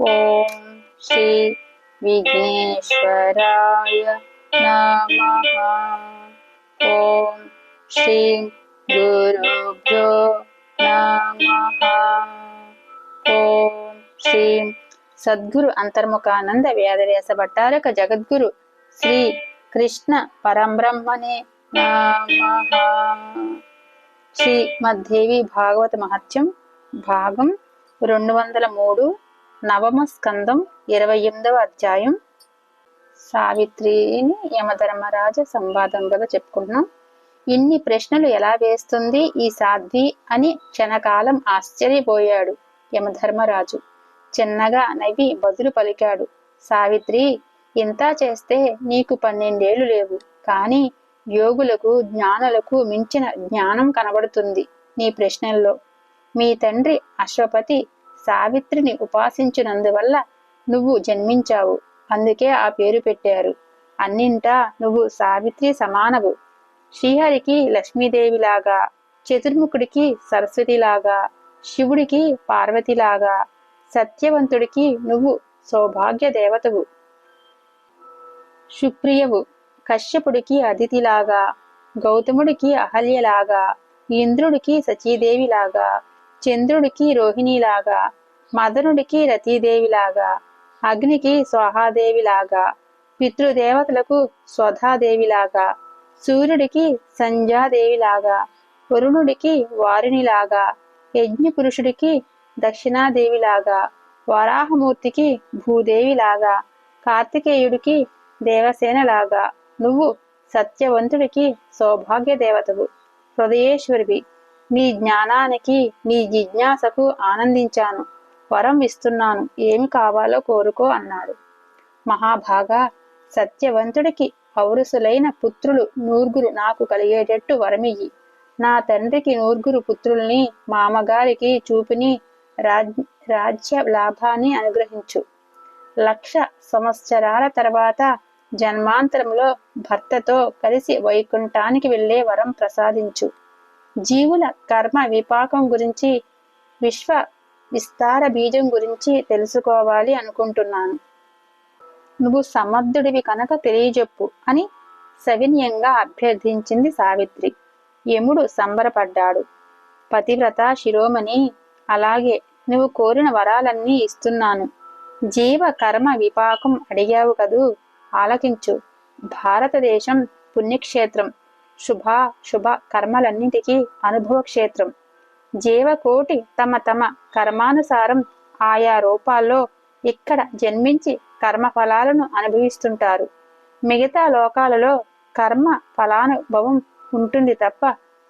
ఓం శ్రీ విఘ్నేశ్వరాయ నమ ఓం శ్రీ గురుభ్యో నమ ఓం శ్రీ సద్గురు అంతర్ముఖానంద వ్యాధవ్యాస భట్టారక జగద్గురు శ్రీ కృష్ణ పరంబ్రహ్మణే నమః శ్రీమద్దేవి భాగవత మహత్యం భాగం రెండు వందల మూడు నవమ స్కందం ఇరవై ఎనిమిదవ అధ్యాయం. సావిత్రిని యమధర్మరాజ సంవాదం కదా చెప్పుకుంటున్నాం. ఇన్ని ప్రశ్నలు ఎలా వేస్తుంది ఈ సాధ్వి అని క్షణకాలం ఆశ్చర్యపోయాడు యమధర్మరాజు. చిన్నగా నవ్వి బదులు పలికాడు. సావిత్రి ఇంత చేస్తే నీకు పన్నెండేళ్ళు లేవు. కానీ యోగులకు జ్ఞానులకు మించిన జ్ఞానం కనబడుతుంది నీ ప్రశ్నల్లో. మీ తండ్రి అశ్వపతి సావిత్రిని ఉపాసించినందువల్ల నువ్వు జన్మించావు. అందుకే ఆ పేరు పెట్టారు. అన్నింటా నువ్వు సావిత్రి సమానవు. శ్రీహరికి లక్ష్మీదేవిలాగా చతుర్ముఖుడికి సరస్వతిలాగా శివుడికి పార్వతిలాగా సత్యవంతుడికి నువ్వు సౌభాగ్య దేవతవు. సుప్రియవు కశ్యపుడికి అదితిలాగా గౌతముడికి అహల్యలాగా ఇంద్రుడికి సచీదేవిలాగా చంద్రుడికి రోహిణిలాగా మదనుడికి రతీదేవిలాగా అగ్నికి స్వాహాదేవిలాగా పితృదేవతలకు స్వధాదేవిలాగా సూర్యుడికి సంధ్యాదేవిలాగా వరుణుడికి వారినిలాగా యజ్ఞపురుషుడికి దక్షిణాదేవిలాగా వరాహమూర్తికి భూదేవిలాగా కార్తికేయుడికి దేవసేనలాగా నువ్వు సత్యవంతుడికి సౌభాగ్య దేవతవు హృదయేశ్వరివి. నీ జ్ఞానానికి నీ జిజ్ఞాసకు ఆనందించాను. వరం ఇస్తున్నాను. ఏమి కావాలో కోరుకో అన్నాడు. మహాభాగా సత్యవంతుడికి పౌరుషులైన పుత్రులు నూర్గురు నాకు కలిగేటట్టు వరమియ్యి. నా తండ్రికి నూర్గురు పుత్రుల్ని మామగారికి చూపిని రాజ్ రాజ్య లాభాన్ని అనుగ్రహించు. లక్ష సంవత్సరాల తర్వాత జన్మాంతరంలో భర్తతో కలిసి వైకుంఠానికి వెళ్ళే వరం ప్రసాదించు. జీవుల కర్మ విపాకం గురించి విశ్వ విస్తార బీజం గురించి తెలుసుకోవాలి అనుకుంటున్నాను. నువ్వు సమర్థుడివి కనుక తెలియజెప్పు అని సవినయంగా అభ్యర్థించింది సావిత్రి. యముడు సంబరపడ్డాడు. పతివ్రత శిరోమణి అలాగే నువ్వు కోరిన వరాలన్నీ ఇస్తున్నాను. జీవ కర్మ విపాకం అడిగావు కదూ? ఆలకించు. భారతదేశం పుణ్యక్షేత్రం. శుభ శుభ కర్మలన్నింటికీ అనుభవ క్షేత్రం జీవకోటి తమ తమ కర్మానుసారం ఆయా రూపాల్లో ఇక్కడ జన్మించి కర్మ ఫలాలను అనుభవిస్తుంటారు. మిగతా లోకాలలో కర్మ ఫలానుభవం ఉంటుంది తప్ప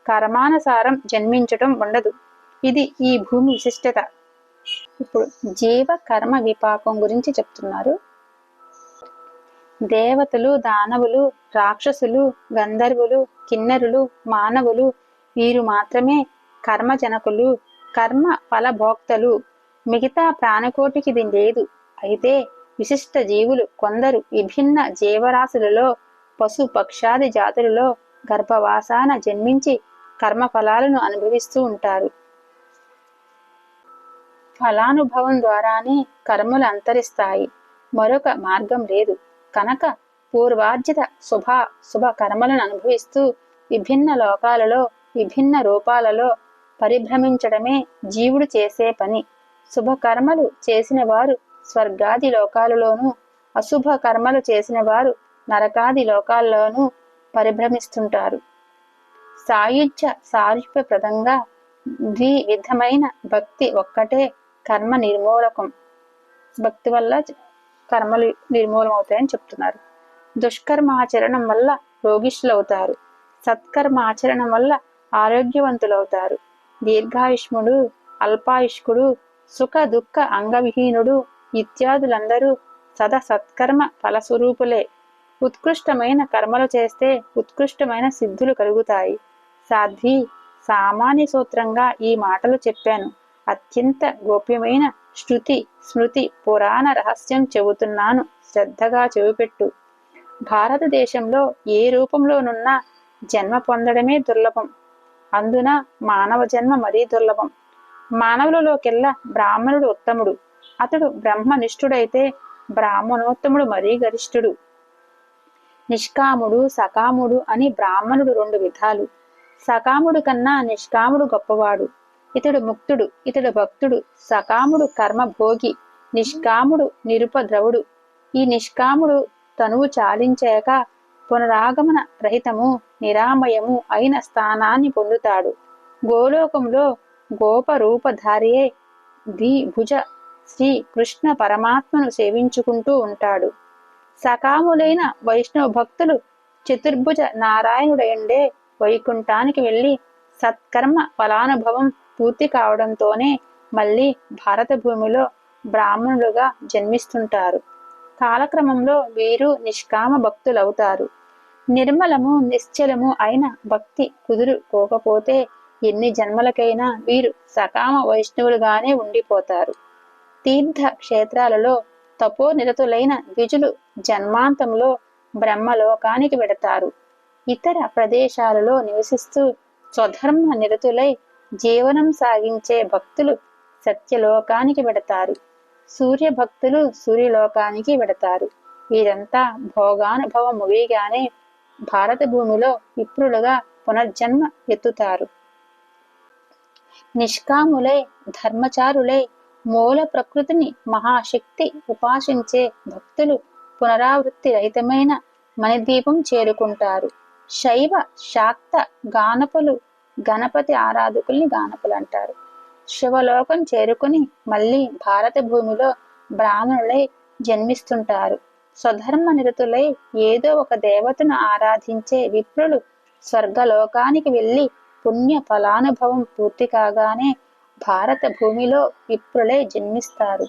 కర్మానుసారం జన్మించటం ఉండదు. ఇది ఈ భూమి విశిష్టత. ఇప్పుడు జీవ కర్మ విపాకం గురించి చెప్తున్నారు. దేవతలు దానవులు రాక్షసులు గంధర్వులు కిన్నెరులు మానవులు వీరు మాత్రమే కర్మజనకులు కర్మ ఫలభోక్తలు. మిగతా ప్రాణకోటికి ఇది లేదు. అయితే విశిష్ట జీవులు కొందరు విభిన్న జీవరాశులలో పశు పక్షాది జాతులలో గర్భవాసాన జన్మించి కర్మ ఫలాలను అనుభవిస్తూ ఉంటారు. ఫలానుభవం ద్వారానే కర్మలు అంతరిస్తాయి. మరొక మార్గం లేదు. కనుక పూర్వార్జిత శుభ శుభ కర్మలను అనుభవిస్తూ విభిన్న లోకాలలో విభిన్న రూపాలలో పరిభ్రమించడమే జీవుడు చేసే పని. శుభ కర్మలు చేసిన వారు స్వర్గాది లోకాలలోనూ అశుభ కర్మలు చేసిన వారు నరకాది లోకాల్లోనూ పరిభ్రమిస్తుంటారు. సాయుధ్య సారూప్యప్రదంగా ద్వివిధమైన భక్తి ఒక్కటే కర్మ నిర్మూలకం. భక్తి వల్ల కర్మలు నిర్మూలమవుతాయని చెప్తున్నారు. దుష్కర్మ ఆచరణం వల్ల రోగిష్ఠులవుతారు. సత్కర్మ ఆచరణం వల్ల ఆరోగ్యవంతులు అవుతారు దీర్ఘాయుష్ముడు అల్పాయుష్కుడు సుఖ దుఃఖ అంగవిహీనుడు ఇత్యాదులందరూ సదా సత్కర్మ ఫలస్వరూపులే. ఉత్కృష్టమైన కర్మలు చేస్తే ఉత్కృష్టమైన సిద్ధులు కలుగుతాయి. సాధ్వి సామాన్య సూత్రంగా ఈ మాటలు చెప్పాను. అత్యంత గోప్యమైన శృతి స్మృతి పురాణ రహస్యం చెబుతున్నాను. శ్రద్ధగా చెవిపెట్టు. భారతదేశంలో ఏ రూపంలోనున్నా జన్మ పొందడమే దుర్లభం. అందున మానవ జన్మ మరీ దుర్లభం. మానవులలోకెల్లా బ్రాహ్మణుడు ఉత్తముడు. అతడు బ్రహ్మనిష్ఠుడైతే బ్రాహ్మణోత్తముడు మరీ గరిష్ఠుడు. నిష్కాముడు సకాముడు అని బ్రాహ్మణుడు రెండు విధాలు. సకాముడు కన్నా నిష్కాముడు గొప్పవాడు. ఇతడు ముక్తుడు ఇతడు భక్తుడు సకాముడు కర్మభోగి నిష్కాముడు నిరుపద్రవుడు. ఈ నిష్కాముడు తనువు చాలించాక పునరాగమన రహితము నిరామయము అయిన స్థానాన్ని పొందుతాడు. గోలోకంలో గోపరూపధారియే భుజ శ్రీ కృష్ణ పరమాత్మను సేవించుకుంటూ ఉంటాడు. సకాములైన వైష్ణవ భక్తులు చతుర్భుజ నారాయణుడయండే వైకుంఠానికి వెళ్ళి సత్కర్మ ఫలానుభవం పూర్తి కావడంతోనే మళ్ళీ భారత భూమిలో బ్రాహ్మణులుగా జన్మిస్తుంటారు. కాలక్రమంలో వీరు నిష్కామ భక్తులవుతారు. నిర్మలము నిశ్చలము అయిన భక్తి కుదురుకోకపోతే ఎన్ని జన్మలకైనా వీరు సకామ వైష్ణవులుగానే ఉండిపోతారు. తీర్థ క్షేత్రాలలో తపో నిరతులైన ద్విజులు జన్మాంతంలో బ్రహ్మలోకానికి వెడతారు. ఇతర ప్రదేశాలలో నివసిస్తూ స్వధర్మ నిరతులై జీవనం సాగించే భక్తులు సత్యలోకానికి వెడతారు. సూర్య భక్తులు సూర్యలోకానికి వెడతారు. వీరంతా భోగానుభవం ముగిగానే భారత భూమిలో విప్రులుగా పునర్జన్మ ఎత్తుతారు. నిష్కాములై ధర్మచారులై మూల ప్రకృతిని మహాశక్తి ఉపాసించే భక్తులు పునరావృత్తి రహితమైన మణిదీపం చేరుకుంటారు. శైవ శాక్త గానపులు గణపతి ఆరాధకుల్ని గానపులు అంటారు శివలోకం చేరుకుని మళ్ళీ భారత భూమిలో బ్రాహ్మణులై జన్మిస్తుంటారు. స్వధర్మ నిరతులై ఏదో ఒక దేవతను ఆరాధించే విప్రులు స్వర్గలోకానికి వెళ్ళి పుణ్య ఫలానుభవం పూర్తి కాగానే భారత భూమిలో విప్రులే జన్మిస్తారు.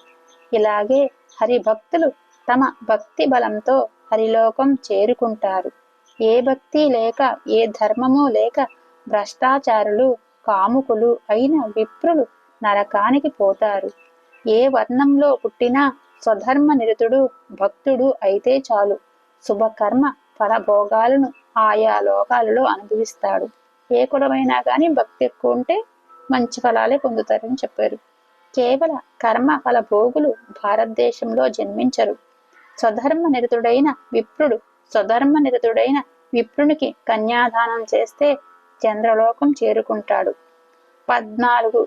ఇలాగే హరిభక్తులు తమ భక్తి బలంతో హరిలోకం చేరుకుంటారు. ఏ భక్తి లేక ఏ ధర్మము లేక భ్రష్టాచారులు కాముకులు అయిన విప్రులు నరకానికి పోతారు. ఏ వర్ణంలో పుట్టినా స్వధర్మ నిరతుడు భక్తుడు అయితే చాలు. శుభకర్మ ఫలభోగాలను ఆయా లోకాలలో అనుభవిస్తాడు. ఏ కులమైనా కానీ భక్తి ఎక్కువ ఉంటే మంచి ఫలాలే పొందుతారని చెప్పారు. కేవల కర్మ ఫల భోగులు భారతదేశంలో జన్మించరు. స్వధర్మ నిరతుడైన విప్రుడు స్వధర్మ నిరతుడైన విప్రునికి కన్యాదానం చేస్తే చంద్రలోకం చేరుకుంటాడు. పద్నాలుగు.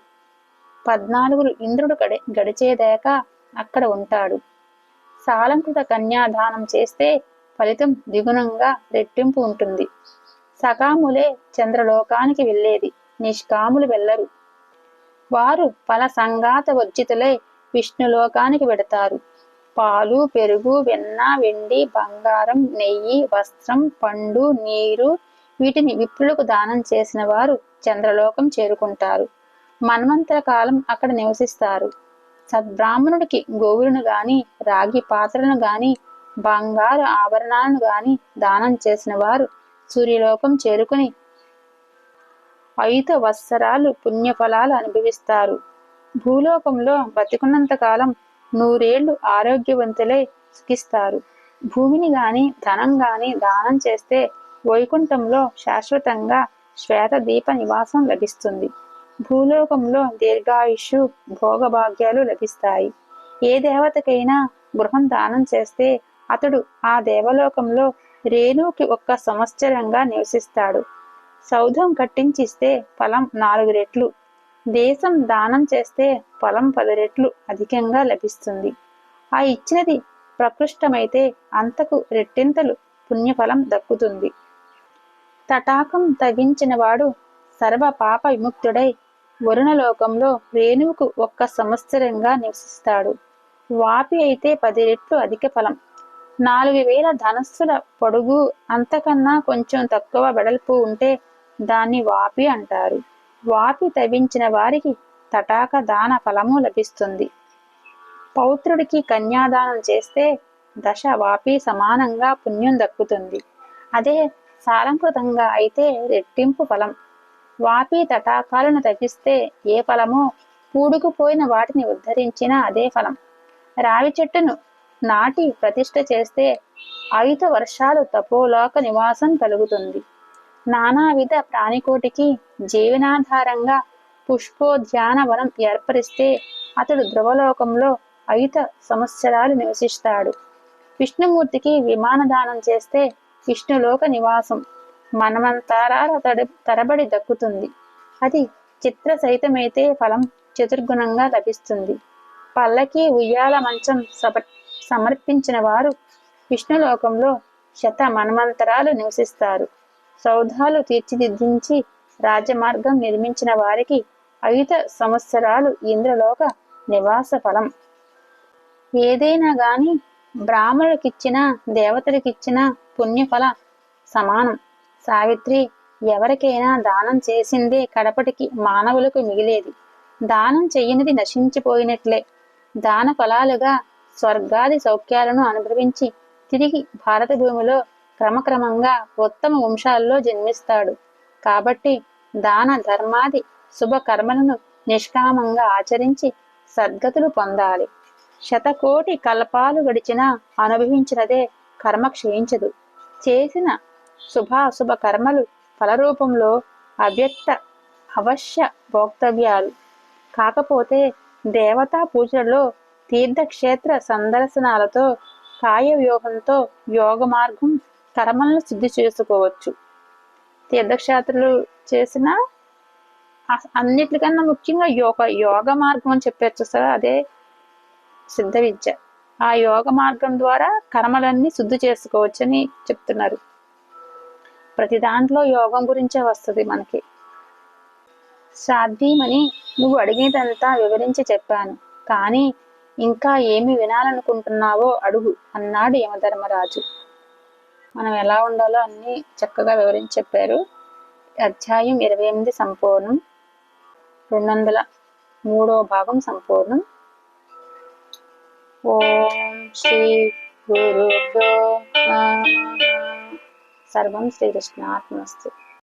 పద్నాలుగు ఇంద్రుడు గడి గడిచేదాకా అక్కడ ఉంటాడు. సాలంకృత కన్యాదానం చేస్తే ఫలితం ద్విగుణంగా రెట్టింపు ఉంటుంది. సకాములే చంద్రలోకానికి వెళ్ళేది. నిష్కాములు వెళ్ళరు. వారు ఫల సంగాత వర్జితులై విష్ణులోకానికి వెడతారు. పాలు పెరుగు వెన్న వెండి బంగారం నెయ్యి వస్త్రం పండు నీరు వీటిని విప్రులకు దానం చేసిన వారు చంద్రలోకం చేరుకుంటారు. మన్వంతర కాలం అక్కడ నివసిస్తారు. సద్బ్రాహ్మణుడికి గోవులను గాని రాగి పాత్రలను గాని బంగారు ఆభరణాలను గాని దానం చేసిన వారు సూర్యలోకం చేరుకుని ఐదు వత్సరాలు పుణ్యఫలాలు అనుభవిస్తారు. భూలోకంలో బతికున్నంత కాలం నూరేళ్ళు ఆరోగ్యవంతులై సుఖిస్తారు. భూమిని గాని ధనం గాని దానం చేస్తే వైకుంఠంలో శాశ్వతంగా శ్వేత దీప నివాసం లభిస్తుంది. భూలోకంలో దీర్ఘాయుషు భోగభాగ్యాలు లభిస్తాయి. ఏ దేవతకైనా గృహం దానం చేస్తే అతడు ఆ దేవలోకంలో రేణుకి ఒక్క సంవత్సరంగా నివసిస్తాడు. సౌధం కట్టించిస్తే ఫలం నాలుగు రెట్లు. దేశం దానం చేస్తే ఫలం పది రెట్లు అధికంగా లభిస్తుంది. ఆ ఇచ్చినది ప్రకృష్టమైతే అంతకు రెట్టింతలు పుణ్యఫలం దక్కుతుంది. తటాకం తగించినవాడు సర్వ పాప విముక్తుడై వరుణలోకంలో రేణువుకు ఒక్క సంవత్సరంగా నివసిస్తాడు. వాపి అయితే పది రెట్లు అధిక ఫలం. నాలుగు వేల ధనస్సుల పొడుగు అంతకన్నా కొంచెం తక్కువ వెడల్పు ఉంటే దాన్ని వాపి అంటారు. వాపి తవ్వించిన వారికి తటాక దాన ఫలము లభిస్తుంది. పౌత్రుడికి కన్యాదానం చేస్తే దశ వాపి సమానంగా పుణ్యం దక్కుతుంది. అదే సారంకృతంగా అయితే రెట్టింపు ఫలం. వాపి తటాకాలను తగ్గిస్తే ఏ ఫలమో పూడుకుపోయిన వాటిని ఉద్ధరించినా అదే ఫలం. రావి చెట్టును నాటి ప్రతిష్ట చేస్తే అయుత వర్షాలు తపోలోక నివాసం కలుగుతుంది. నానావిధ ప్రాణికోటికి జీవనాధారంగా పుష్పోద్యానవనం ఏర్పరిస్తే అతడు ధ్రువలోకంలో ఐత సంవత్సరాలు నివసిస్తాడు. విష్ణుమూర్తికి విమానదానం చేస్తే విష్ణులోక నివాసం. మనమంతారాల తరబడి దక్కుతుంది. అది చిత్ర సహితమైతే ఫలం చతుర్గుణంగా లభిస్తుంది. పల్లకి ఉయ్యాల మంచం సప సమర్పించిన వారు విష్ణులోకంలో శత మన్వంతరాలు నివసిస్తారు. సౌధాలు తీర్చిదిద్దించి రాజమార్గం నిర్మించిన వారికి ఐద సంవత్సరాలు ఇంద్రలోక నివాస ఫలం. ఏదైనా గాని బ్రాహ్మణులకిచ్చిన దేవతలకిచ్చిన పుణ్యఫల సమానం. సావిత్రి ఎవరికైనా దానం చేసిందే కడపటికి మానవులకు మిగిలేది. దానం చెయ్యనిది నశించిపోయినట్లే. దాన ఫలాలుగా స్వర్గాది సౌఖ్యాలను అనుభవించి తిరిగి భారత భూమిలో క్రమక్రమంగా ఉత్తమ వంశాల్లో జన్మిస్తాడు. కాబట్టి దాన ధర్మాది శుభ కర్మలను నిష్కామంగా ఆచరించి సద్గతులు పొందాలి. శతకోటి కల్పాలు గడిచినా అనుభవించినదే కర్మ క్షయించదు. చేసిన శుభాశుభ కర్మలు ఫలరూపంలో అవ్యక్త అవశ్య భోక్తవ్యాలు. కాకపోతే దేవతా పూజలలో తీర్థక్షేత్ర సందర్శనాలతో కాయ వ్యూహంతో యోగ మార్గం కర్మలను సిద్ధి చేసుకోవచ్చు. తీర్థక్షేత్రలు చేసిన అన్నిటికన్నా ముఖ్యంగా యోగ యోగ మార్గం అని చెప్పారు సార్ అదే సిద్ధ విద్య. ఆ యోగ మార్గం ద్వారా కర్మలన్నీ శుద్ధి చేసుకోవచ్చని చెప్తున్నారు. ప్రతి దాంట్లో యోగం గురించే వస్తుంది మనకి. సాధ్యమని నువ్వు అడిగేదంతా వివరించి చెప్పాను. కానీ ఇంకా ఏమి వినాలనుకుంటున్నావో అడుగు అన్నాడు యమధర్మరాజు. మనం ఎలా ఉండాలో అన్ని చక్కగా వివరించి చెప్పారు. అధ్యాయం ఇరవై ఎనిమిది సంపూర్ణం రెండు వందల మూడో భాగం సంపూర్ణం. ఓం శ్రీ గురుభ్యో నమః. సర్వం శ్రీకృష్ణాత్మస్తు